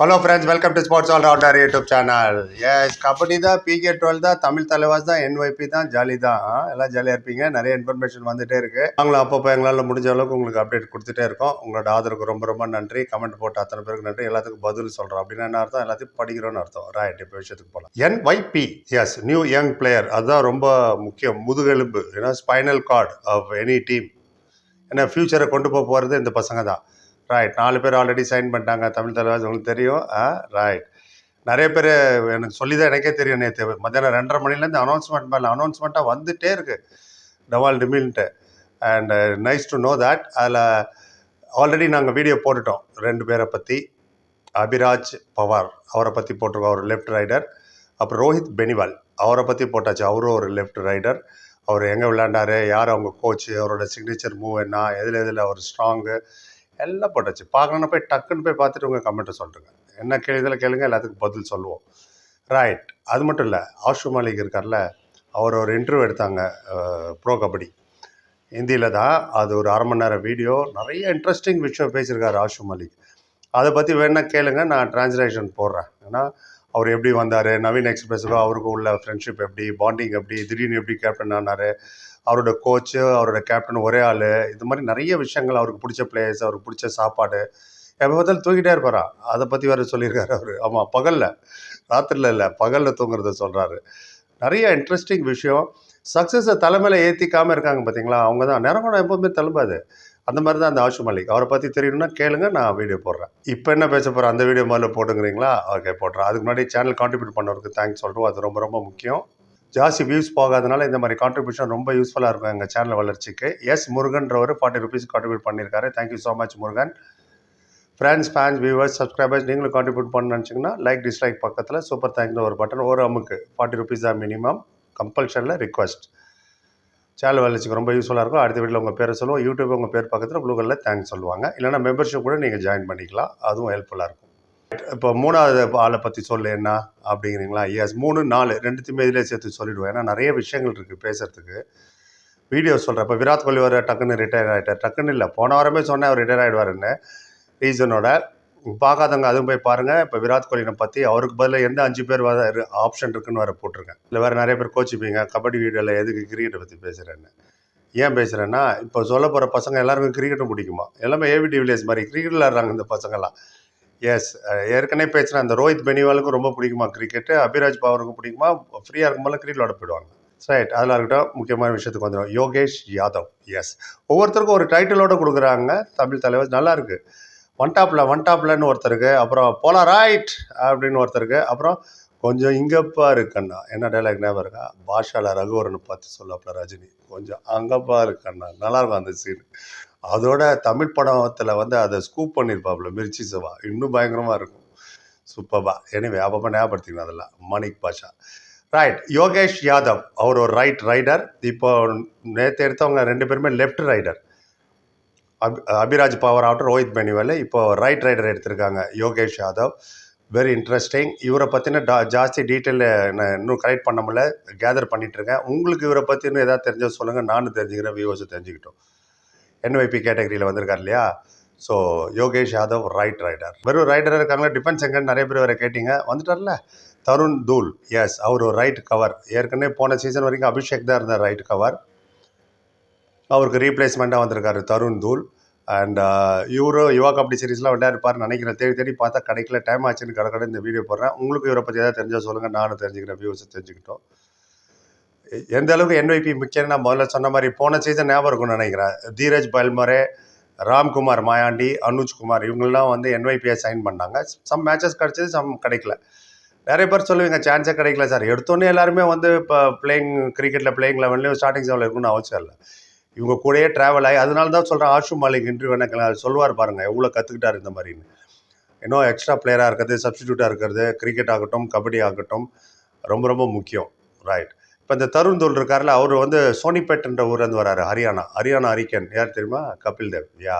Hello friends welcome to sports all rounder YouTube channel yes kabaddi தான் PK twelve தான் தமிழ் தலைவாஸ் தான் NYP தான் jolly தான். எல்லாம் ஜாலியாக இருப்பீங்க. நிறைய இன்ஃபர்மேஷன் வந்துட்டே இருக்கு. நாங்களும் அப்பப்போ எங்களால் முடிஞ்ச அளவுக்கு உங்களுக்கு அப்டேட் கொடுத்துட்டே இருக்கோம். உங்களோட ஆதரவுக்கு ரொம்ப ரொம்ப நன்றி. கமெண்ட் போட்டு அத்தனை பேருக்கு நன்றி. எல்லாத்துக்கும் பதில் சொல்கிறோம் அப்படின்னா என்ன அர்த்தம்? எல்லாத்தையும் படிக்கிறோன்னு அர்த்தம். ரைட் இப்போ விஷயத்துக்கு போகலாம் NYP is new young player அதுதான் ரொம்ப முக்கியம். முதுகெலும்பு. ஏன்னா spinal cord of any team ஏன்னா ஃப்யூச்சரை கொண்டு போக போகிறது இந்த பசங்க தான். ரைட் நாலு பேர் ஆல்ரெடி சைன் பண்ணிட்டாங்க. தமிழ் தலைவாஸ் உங்களுக்கு தெரியும். ஆ ரைட் நிறைய பேர் எனக்கு சொல்லி தான் எனக்கே தெரியும் நேற்று மத்தியானம் ரெண்டரை மணிலேருந்து அனௌன்ஸ்மெண்ட் மேலே அனௌன்ஸ்மெண்ட்டாக வந்துட்டே இருக்கு. டவால் டிமில்ன்ட்டு and nice to know that அதில் ஆல்ரெடி நாங்கள் வீடியோ போட்டுட்டோம். ரெண்டு பேரை பற்றி அபிராஜ் பவார் அவரை பற்றி போட்டிருக்கோம். அவர் லெஃப்ட் ரைடர் அப்புறம் ரோஹித் பெனிவால் அவரை பற்றி போட்டாச்சு. அவரும் ஒரு லெஃப்ட் ரைடர் அவர் எங்கே விளையாண்டாரு? யார் அவங்க கோச்சு அவரோட சிக்னேச்சர் மூவ் என்ன? எதில் எதில் அவர் ஸ்ட்ராங்கு எல்லாம் போட்டாச்சு. பார்க்கணுன்னா போய் டக்குன்னு போய் பார்த்துட்டு உங்கள் கமெண்ட்டை சொல்லுங்க. என்ன கேள்விகளை கேளுங்க எல்லாத்துக்கும் பதில் சொல்லுவோம். ரைட் அது மட்டும் இல்லை ஆஷு மாலிக் இருக்கார்ல அவர் ஒரு இன்டர்வியூ எடுத்தாங்க ப்ரோ கபடி. ஹிந்தியில் தான் அது ஒரு அரை மணி நேரம் வீடியோ நிறைய இன்ட்ரெஸ்டிங் விஷயம் பேசியிருக்காரு ஆஷு மாலிக் அதை பற்றி வேணால் கேளுங்க நான் டிரான்ஸ்லேஷன் போடுறேன். ஏன்னா அவர் எப்படி வந்தார் நவீன் எக்ஸ்பிரஸுக்கும் அவருக்கும் உள்ள ஃப்ரெண்ட்ஷிப் எப்படி பாண்டிங் எப்படி திடீர்னு எப்படி கேப்டன் ஆனார் அவரோட கோச்சு அவரோட கேப்டன் ஒரே ஆள். இது மாதிரி நிறைய விஷயங்கள் அவருக்கு பிடிச்ச பிளேயர்ஸ் அவருக்கு பிடிச்ச சாப்பாடு. எப்போ பார்த்தாலும் தூங்கிட்டே இருப்பாரா? அதை பற்றி வேறு சொல்லியிருக்காரு அவர். ஆமாம் பகலில். ராத்திரியில் இல்லை பகலில் தூங்குறத சொல்கிறாரு நிறைய இன்ட்ரெஸ்டிங் விஷயம். சக்ஸஸை தலைமையில் ஏற்றிக்காமல் இருக்காங்க பார்த்தீங்களா அவங்க தான் நிறமணம் எப்போவுமே தழும்பாது. அந்த மாதிரி தான் அந்த ஆஷு மலிக் அவரை பற்றி தெரியணும்னா கேளுங்க நான் வீடியோ போடுறேன். இப்போ என்ன பேச போகிறேன் அந்த வீடியோ முதல்ல போட்டுங்கிறீங்களா? ஓகே போடுறேன் அதுக்கு முன்னாடி சேனல் கான்ட்ரிபியூட் பண்ணவருக்கு தேங்க்ஸ் சொல்கிறோம் அது ரொம்ப ரொம்ப முக்கியம். ஜாஸ்தி வியூஸ் போகாதனால இந்த மாதிரி கான்ட்ரிபியூஷன் ரொம்ப யூஸ்ஃபுல்லாக இருக்கும் எங்கள் சேனல் வளர்ச்சிக்கு. எஸ் முருகன்றவர் ஃபார்ட்டி ருபீஸ் கான்ட்ரிபியூட் பண்ணியிருக்காரு thank you so much Murugan. Friends fans viewers subscribers நீங்களும் கான்ட்ரிபியூட் பண்ண நினச்சிங்கன்னா லைக் டிஸ்லைக் பக்கத்தில் சூப்பர் தேங்க்னு ஒரு பட்டன் ஒரு அமுக்கு. ஃபார்ட்டி ருபீஸ் தான் மினிமம் கம்பல்ஷனில் ரிக்வஸ்ட் சேனல் வளர்ச்சிக்கு ரொம்ப யூஸ்ஃபுல்லாக இருக்கும். அடுத்த வீட்டில் உங்கள் பேரை சொல்லுவோம். யூடியூப் உங்கள் பேர் பக்கத்தில் ப்ளூகலில் தேங்க்ஸ் சொல்லுவாங்க. இல்லைனா மெம்பர்ஷிப் கூட நீங்கள் ஜாயின் பண்ணிக்கலாம். அதுவும் ஹெல்ப்ஃபுல்லாக இருக்கும். இப்போ மூணாவது ஆளை பற்றி சொல்லு என்ன அப்படிங்கிறீங்களா? எஸ் மூணு நாலு ரெண்டுத்தையுமே இதிலே சேர்த்து சொல்லிவிடுவேன் ஏன்னா நிறைய விஷயங்கள் இருக்குது பேசுகிறதுக்கு வீடியோ சொல்கிறேன் இப்போ விராட் கோலி வர டக்குன்னு ரிட்டையர் ஆகிட்டார் டக்குன்னு இல்லை போன வாரமே சொன்னேன் அவர் ரிட்டையர் ஆகிடுவாருன்னு ரீசனோட பார்க்காதவங்க அதுவும் போய் பாருங்கள் இப்போ விராட் கோலினை பற்றி அவருக்கு பதிலாக எந்த அஞ்சு பேர் வர ஆப்ஷன் இருக்குன்னு வேறு போட்டிருக்கேன். இல்லை வேறு நிறைய பேர் கோச்சிப்பீங்க. கபடி வீடியோவில் எதுக்கு கிரிக்கெட்டை பற்றி பேசுகிறேன்னு ஏன் பேசுகிறேன்னா இப்போ சொல்ல போகிற பசங்க எல்லாருக்கும் கிரிக்கெட்டும் பிடிக்குமா? எல்லாமே ஏவி டிவிலியர்ஸ் மாதிரி கிரிக்கெட் விளாட்றாங்க இந்த பசங்கள்லாம் எஸ் ஏற்கனவே பேசுகிறேன் அந்த ரோஹித் பெனிவாலுக்கும் ரொம்ப பிடிக்குமா கிரிக்கெட்டு அபிராஜ் பவருக்கும் பிடிக்குமா? ஃப்ரீயாக இருக்கும்போது கிரிக்கெட் விளாட போயிடுவாங்க. ரைட் அதில் இருக்கட்டும் முக்கியமான விஷயத்துக்கு வந்துடும். யோகேஷ் யாதவ் எஸ் ஒவ்வொருத்தருக்கும் ஒரு டைட்டிலோட கொடுக்குறாங்க தமிழ் தலைவர். நல்லாயிருக்கு ஒன் டாப்பில் ஒன் டாப்லன்னு ஒருத்தருக்கு அப்புறம் போலா ரைட் அப்படின்னு ஒருத்தருக்கு அப்புறம் கொஞ்சம் இங்கப்பா இருக்கண்ணா. என்ன டைலாக் ஞாபகம் இருக்கா? பாஷால ரகுவரனை பார்த்து சொல்லப்பல ரஜினி. கொஞ்சம் அங்கப்பா இருக்கண்ணா. நல்லாயிருக்கும் அந்த சீன் அதோட தமிழ் படத்தில் வந்து அதை ஸ்கூப் பண்ணியிருப்பாப்புல மிர்ச்சி சவா இன்னும் பயங்கரமாக இருக்கும். சூப்பர்பா எனவே அப்பப்போ ஞாபகப்படுத்திக்கணும் அதெல்லாம். மாணிக் பாஷா. ரைட் யோகேஷ் யாதவ் அவர் ஒரு ரைட் ரைடர் இப்போ நேற்று எடுத்தவங்க ரெண்டு பேருமே லெஃப்ட் ரைடர் அபி அபிராஜ் பவர் ஆகட்டும் ரோஹித் பெனிவல் இப்போ ரைட் ரைடர் எடுத்திருக்காங்க யோகேஷ் யாதவ். வெரி இன்ட்ரெஸ்டிங் இவரை பற்றின டா ஜாஸ்தி டீட்டெயில் நான் இன்னும் கலெக்ட் பண்ண முடியல. கேதர் பண்ணிகிட்ருக்கேன் உங்களுக்கு இவரை பற்றி இன்னும் எதாவது தெரிஞ்சால் சொல்லுங்கள் நானும் தெரிஞ்சுக்கிறேன் வியூவர்ஸும் தெரிஞ்சுக்கிட்டோம். என்ஒய்பி கேட்டகரியில் வந்திருக்கார் இல்லையா? So Yogesh Yadav right raider வெறும் ரைடராக இருக்காங்க டிஃபென்ஸ் எங்கன்னு நிறைய பேர் வரை கேட்டிங்க. வந்துட்டார்ல? தருண் தூல் எஸ் அவர் ஒரு ரைட் கவர் ஏற்கனவே போன சீசன் வரைக்கும் அபிஷேக் தான் இருந்தார் ரைட் கவர் அவருக்கு ரீப்ளேஸ்மெண்ட்டாக வந்திருக்காரு தருண் தூல் அண்ட் இவரும் யுவா கபடி சீரீஸ்லாம் விளையாடுப்பார்னு நினைக்கிறேன். தேடி தேடி பார்த்தா கிடைக்கல. டைம் ஆச்சுன்னு கடை கடை இந்த வீடியோ போடுறேன். உங்களுக்கு இவரை பற்றி ஏதாவது தெரிஞ்சால் சொல்லுங்கள் நானும் தெரிஞ்சுக்கிறேன். வியூஸ் தெரிஞ்சுக்கிட்டோம். எந்த அளவுக்கு என்வைபி முக்கியம் நான் முதல்ல சொன்ன மாதிரி போன சீசன் ஞாபகம் இருக்கும்னு நினைக்கிறேன். தீரஜ் பல்மரே ராம்குமார் மாயாண்டி அனுஜ்குமார் இவங்கெல்லாம் வந்து என்ஒய்பியை சைன் பண்ணாங்க. சம் மேட்சஸ் கிடச்சது சம் கிடைக்கல. நிறைய பேர் சொல்லுவீங்க சான்ஸே கிடைக்கல சார் எடுத்தோன்னே எல்லாருமே வந்து இப்போ பிளேயிங் கிரிக்கெட்டில் பிளேயிங் லெவன்லேயும் ஸ்டார்டிங் செவனில் இருக்குன்னு அவசியம் இல்லை. இவங்க கூடயே ட்ராவல் ஆகி அதனால தான் சொல்கிறேன் ஆஷு மாலிக் இன்டர்வியூ எனக்கு சொல்லுவார் பாருங்கள் எவ்வளோ கற்றுக்கிட்டார் இந்த மாதிரின்னு. இன்னும் எக்ஸ்ட்ரா பிளேயராக இருக்கிறது சப்ஸ்டியூட்டாக இருக்கிறது கிரிக்கெட் ஆகட்டும் கபடி ஆகட்டும் ரொம்ப ரொம்ப முக்கியம். ரைட் இப்போ இந்த தருண் தோல் இருக்கார்ல அவர் வந்து சோனிபேட்ன்ற ஊர்லேருந்து வராரு ஹரியானா. ஹரியானா ஹரிக்கன். யார் தெரியுமா? கபில் தேவ். யா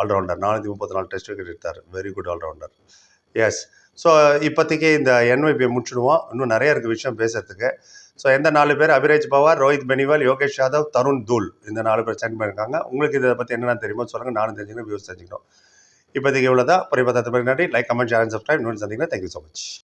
ஆல்ரவுண்டர் நானூற்றி முப்பத்தி நாலு டெஸ்ட் விக்கெட் எடுத்தார். Very good all rounder yes so இப்போதைக்கு இந்த என்ஒய்பியை முடிச்சுடுவோம். இன்னும் நிறைய இருக்குது விஷயம் பேசுறதுக்கு. ஸோ எந்த நாலு பேர் அபிரேஜ் பவார் ரோஹித் பெனிவால் யோகேஷ் யாதவ் தருண் தூல் இந்த நாலு பேர் சென்ட் பண்ணியிருக்காங்க. உங்களுக்கு இதை பற்றி என்னென்ன தெரியுமோ சொல்லுங்கள் நானும் தெரிஞ்சுக்கணும் வியூஸ் தெரிஞ்சுக்கணும் இப்போதைக்கு இவ்வளோ தான் புரிய பார்த்து நன்றி லைக் கமெண்ட் ஷேர் சப்ஸ்கிரைப் இன்னொன்று சந்திங்கன்னா தேங்க்யூ ஸோ மச்